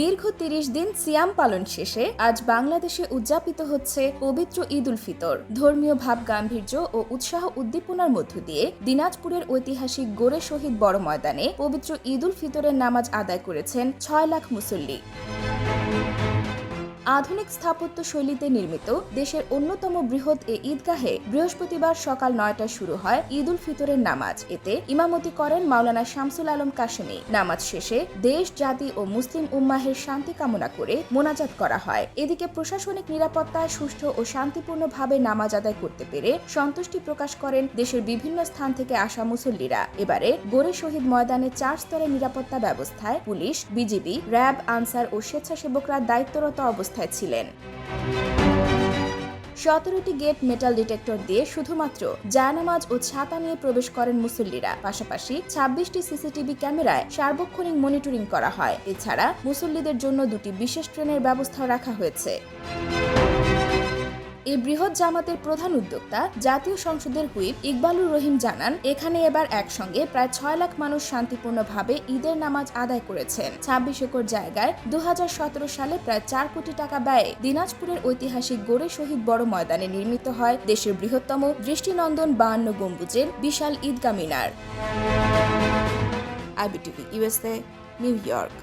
দীর্ঘ তিরিশ দিন সিয়াম পালন শেষে আজ বাংলাদেশে উদযাপিত হচ্ছে পবিত্র ঈদ উল ফিতর। ধর্মীয় ভাব গাম্ভীর্য ও উৎসাহ উদ্দীপনার মধ্য দিয়ে দিনাজপুরের ঐতিহাসিক গোরে শহীদ বড় ময়দানে পবিত্র ঈদ উল ফিতরের নামাজ আদায় করেছেন ছয় লাখ মুসল্লি। আধুনিক স্থাপত্য শৈলীতে নির্মিত দেশের অন্যতম বৃহৎ এ ঈদগাহে বৃহস্পতিবার সকাল নয়টায় শুরু হয় ঈদ উল ফিতরের নামাজ। এতে ইমামতি করেন মাওলানা শামসুল আলম কাশেমি। নামাজ শেষে দেশ, জাতি ও মুসলিম উম্মাহের শান্তি কামনা করে মোনাজাত করা হয়। এদিকে প্রশাসনিক নিরাপত্তায় সুষ্ঠু ও শান্তিপূর্ণভাবে নামাজ আদায় করতে পেরে সন্তুষ্টি প্রকাশ করেন দেশের বিভিন্ন স্থান থেকে আসা মুসল্লিরা। এবারে গোরে শহীদ ময়দানে চার স্তরের নিরাপত্তা ব্যবস্থায় পুলিশ, বিজিবি, র্যাব, আনসার ও স্বেচ্ছাসেবকরা দায়িত্বরত অবস্থায় ছিলেন। সতেরোটি গেট মেটাল ডিটেক্টর দিয়ে শুধুমাত্র জায়নামাজ ও ছাতা নিয়ে প্রবেশ করেন মুসল্লিরা। পাশাপাশি ছাব্বিশটি সিসিটিভি ক্যামেরায় সার্বক্ষণিক মনিটরিং করা হয়। এছাড়া মুসল্লিদের জন্য দুটি বিশেষ ট্রেনের ব্যবস্থা রাখা হয়েছে। এই বৃহৎ জামাতের প্রধান উদ্যোক্তা, জাতীয় সংসদের হুইপ ইকবালুর রহিম জানান, এখানে এবার একসঙ্গে প্রায় ছয় লাখ মানুষ শান্তিপূর্ণভাবে ঈদের নামাজ আদায় করেছেন। ছাব্বিশ একর জায়গায় দু হাজার সতেরো সালে প্রায় চার কোটি টাকা ব্যয়ে দিনাজপুরের ঐতিহাসিক গোড়ে শহীদ বড় ময়দানে নির্মিত হয় দেশের বৃহত্তম দৃষ্টিনন্দন বাহান্ন গম্বুজের বিশাল ঈদগা মিনার। IBTV USA New York.